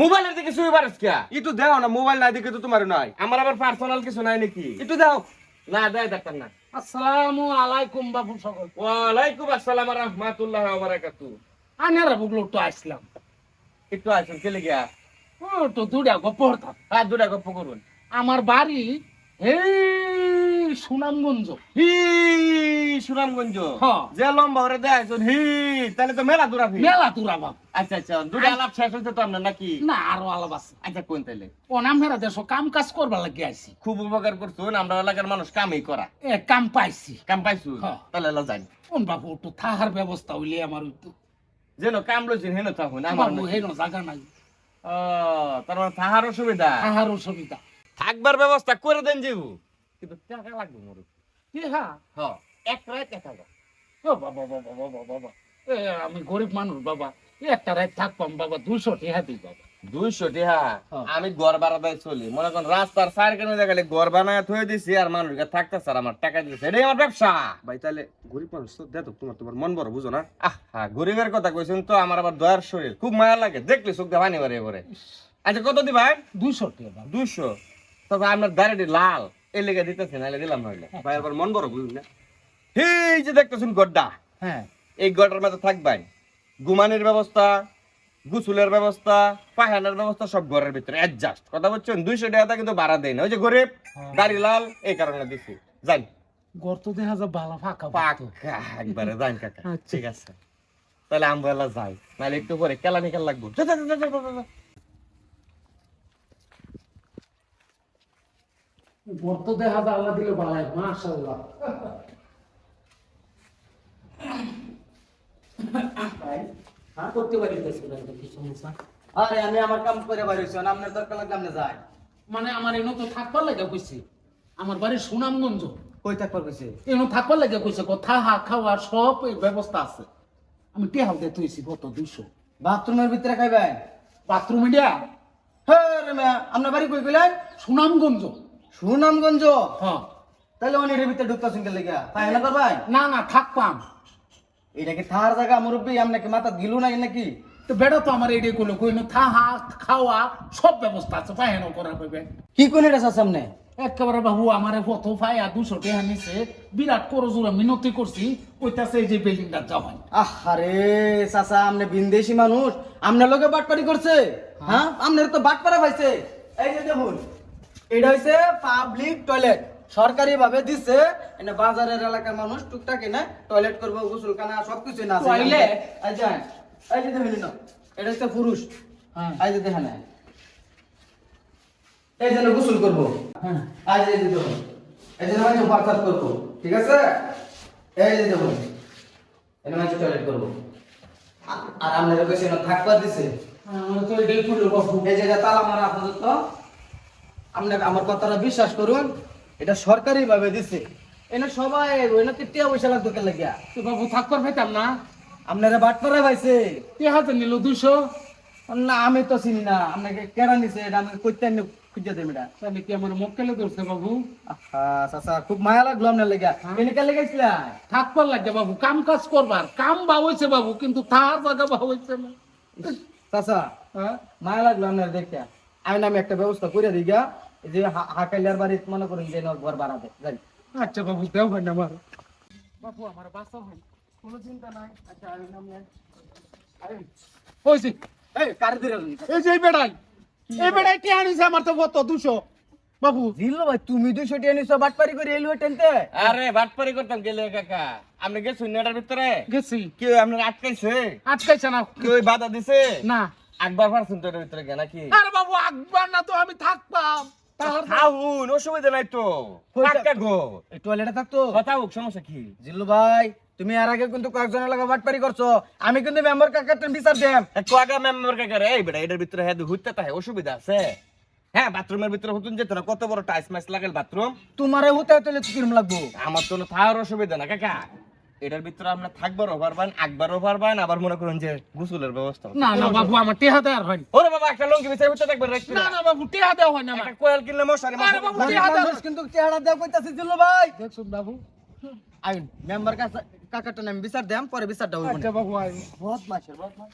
মোবাইলের দিকে শুয়ে পারিস কে? একটু দেও না মোবাইল না দিকে তো তোমার নাই। আমার আবার পার্সোনাল কিছু নাই নাকি? একটু দাও না দেয় ডাক্তার না। আসসালামু আলাইকুম বাবু সকল। ওয়ালাইকুম আসসালাম রহমাতুল্লাহ ওয়া বারাকাতু আনারা বুগলো তো আসলাম একটু আসুন চলে গিয়া? ও তো দুটা গপ্প হতাম হাত দুটা গপ্প করুন। আমার বাড়ি এই সুনামগঞ্জ। হি সুনামগঞ্জ। হ্যাঁ। যে লম্বা হরে দেয় হি তাহলে তো মেলা দূরা মেলা তুরা বাপ আচ্ছা আচ্ছা দুটা আলাপ শেষ হইতে তো আপনার নাকি? না আরও আলাপ আছে। আচ্ছা কোন তাইলে? হেরা দেশ কাম কাজ করবার লাগে আইছি। খুব উপকার করছুন আমরা এলাকার মানুষ কামই করা। এ কাম পাইছি। কাম পাইছু। তাহলে এলা যাই কোন বাবু একটু থাহার ব্যবস্থা হইলে আমার একটু যেন কাম লইছেন হেন থাকুন আমার হেন জায়গা নাই। ও তার মানে থাহার অসুবিধা? থাহার অসুবিধা। থাকবার ব্যবস্থা করে দেন যেউ কিন্তু টাকা লাগবে মোর। কি হ্যাঁ। হ এক রাত এক হাজার। ও বাবা বাবা বাবা বাবা এ আমি গরিব মানুষ বাবা। একটা রাত থাকবাম বাবা। দুশো টিহা দিই বাবা। দুইশো টিহা? হ্যাঁ। আমি ঘর ভাড়া চলি। মনে করেন রাস্তার সাইড কেন দেখালে ঘর বানায় থয়ে দিছি আর মানুষকে থাকতে স্যার আমার টাকা দিয়েছে এটাই আমার ব্যবসা। ভাই তাহলে গরিব মানুষ তো দে তো তোমার তোমার মন বড় বুঝো না? আহা গরিবের কথা কইছেন তো আমার আবার দয়ার শরীর। খুব মায়া লাগে। দেখলি চোখ দিয়ে পানি বাড়ে এবারে আচ্ছা কত দিবেন দুশো টিহা দুইশো। তবে আপনার দাঁড়িয়ে লাল। লেগে দিতেছে নাহলে দিলাম নইলে ভাই আবার মন বড় বুঝুন না। এই যে দেখতেছেন গড্ডা হ্যাঁ। এই গড্ডার মধ্যে থাকবেন ঘুমানির ব্যবস্থা গুসুলের ব্যবস্থা ব্যবস্থা সব ঘরের ভিতরে অ্যাডজাস্ট কথা বলছেন দুইশো টাকা কিন্তু ভাড়া দেয় না। ওই যে গরিব হ্যাঁ। দাড়ি লাল এই কারণে দিছি। যাই গর্ত দেখা যায় ফাঁকা পাকা একবারে যাই কাকা। আচ্ছা। ঠিক আছে। তাহলে আমবেলা যাই। নাহলে একটু পরে কেলা নিকাল লাগবো গর্ত দেখা যায় আল্লাহ দিলে হ্যাঁ করতে আরে আমি আমার কাম করে বাইরেছি আপনার দরকার লাগলে আপনি যাই মানে আমার এনো তো থাকবার লাগে কইছে আমার বাড়ি সুনামগঞ্জ। কই থাকবার কইছে? এনো থাকবার লাগে কইছে কথা হা খাওয়া সব ব্যবস্থা আছে। আমি টেহাল দিয়ে তুইছি কত দুইশো। বাথরুমের ভিতরে খাইবেন? Bathroom India? হ্যাঁ রে মিয়া আপনার বাড়ি কই কইলেন? সুনামগঞ্জ। সুনামগঞ্জ? হ্যাঁ। তাহলে অনেকের ভিতরে ঢুকতেছেন কে লেগে তাই না করবেন না না থাকপাম এটা কি থার জায়গা মুরব্বী? আপনাকে মাথা দিলু নাই নাকি? তো বেড়া তো আমার এটাই করল কইনো থাহা খাওয়া সব ব্যবস্থা আছে পায়নো করা পাবে কি কোন এটা সামনে? একেবারে বাবু আমার কত পায়া দুশো টাকা নিছে বিরাট করজোরা মিনতি করছি কইতাছে এই যে বিল্ডিংটা যাওয়াই আহারে চাচা আমনে বিন্দেশি মানুষ আমনের লোকে বাটপাড়ি করছে হ্যাঁ? আমনের তো বাটপাড়া পাইছে। এই যে দেখুন এটা হইছে পাবলিক টয়লেট সরকারি ভাবে দিচ্ছে এনে বাজারের এলাকার মানুষ টুকটাক এনে টয়লেট করব গোসলখানা সবকিছু না আছে। Toilet? এই যে এই যে না এটা। হচ্ছে পুরুষ। হ্যাঁ। এই যে দেখেন। এই জন্য গোসল করব। হ্যাঁ। আজ এই যে দেখুন। এই জন্য আমি পার্সার করব। ঠিক আছে? এই যে দেখুন। এনে আমি টয়লেট করব। আর আপনার কাছে না থাকবা দিছে। আমার তো এটাই বাবু এই যে তালা মারা আপাতত আপনাকে আমার কথাটা বিশ্বাস করুন এটা সরকারি ভাবে দিছে। এনে সবাই এনে টিয়া পয়সা লাগতো কে লাগিয়া? তো বাবু থাকবার পাইতাম না। আপনারা বাট পারে পাইছে টেহাতে নিল দুশো না আমি তো চিনি না। আপনাকে কেরা নিছে এটা আমাকে কইতে খুঁজে দেন এটা তাহলে কি আমার মক্কেলে ধরছে বাবু? আহা চাচা খুব মায়া লাগল আপনার লেগে এনে কে লেগেছিলা থাকবার লাগে বাবু কাম কাজ করবার। কাম বা হয়েছে বাবু কিন্তু তার জায়গা বা হয়েছে না। চাচা হ্যাঁ? মায়া লাগল আপনার দেখতে আমি আমি একটা ব্যবস্থা করে দিই গা যে হাকাইলার বাড়িতে মনে করেন যে নর ঘর বাড়াবে যাই। আচ্ছা বাবু দেও হয় না আমার বাবু আমার বাসা হয়। কোনো চিন্তা নাই। আচ্ছা আমি নামি আরে হয়েছে এই কার দিলে এই যে এই বেড়াই এই বেড়াই কে আনিছে? আমার তো কত দুশো। বাবু। দিল ভাই তুমি দুশো টিয়া নিছো বাটপারি করে এলো টেনতে আরে বাটপারি করতাম গেলে কাকা। আপনি গেছি নেটার ভিতরে? গেছি। কেউ আপনার আটকাইছে? আটকাইছে না। কেউ বাধা দিছে? না। আকবার এটার ভিতরে গে নাকি? আরে বাবু আকবার না তো আমি থাকতাম। খাউন অসুবিধা নাই তো। গো। টয়লেটে থাকতো কথা হোক সমস্যা কি? জিল্লু ভাই তুমি আর আগে কিন্তু কয়েকজনের লাগা বাটপারি করছ। আমি কিন্তু মেম্বার কাকার বিচার মেম্বার কাকা রে এই বেটা এটার ভিতরে হ্যাঁ অসুবিধা আছে। হ্যাঁ বাথরুমের ভিতরে হুতুন যেত না কত বড় টাইস মাইস লাগাল বাথরুম তোমারে হতে হতে কিরম লাগবো? আমার তো থাকার অসুবিধা না কাকা। এটার ভিতরে আমরা থাকবার ওভার বান আকবার ওভার বান আবার মনে করুন যে গোসলের ব্যবস্থা না না বাবু আমার টেহা দেওয়ার হয় না। ওরে বাবা একটা লঙ্গি বিছাই ভিতরে একবার রাখছি না না বাবু টেহা দেওয়া হয় না একটা কোয়েল কিনলে মশারি আরে বাবু, টি হাতে দাও। মানুষ কিন্তু চেহারা দেওয়া কইতাছে দিল ভাই। দেখছুন বাবু। আইন মেম্বার কাকাটা নাম বিচার দেম পরে বিচারটা হইব আচ্ছা বাবু আইন। বহুত মাছের বহুত মাস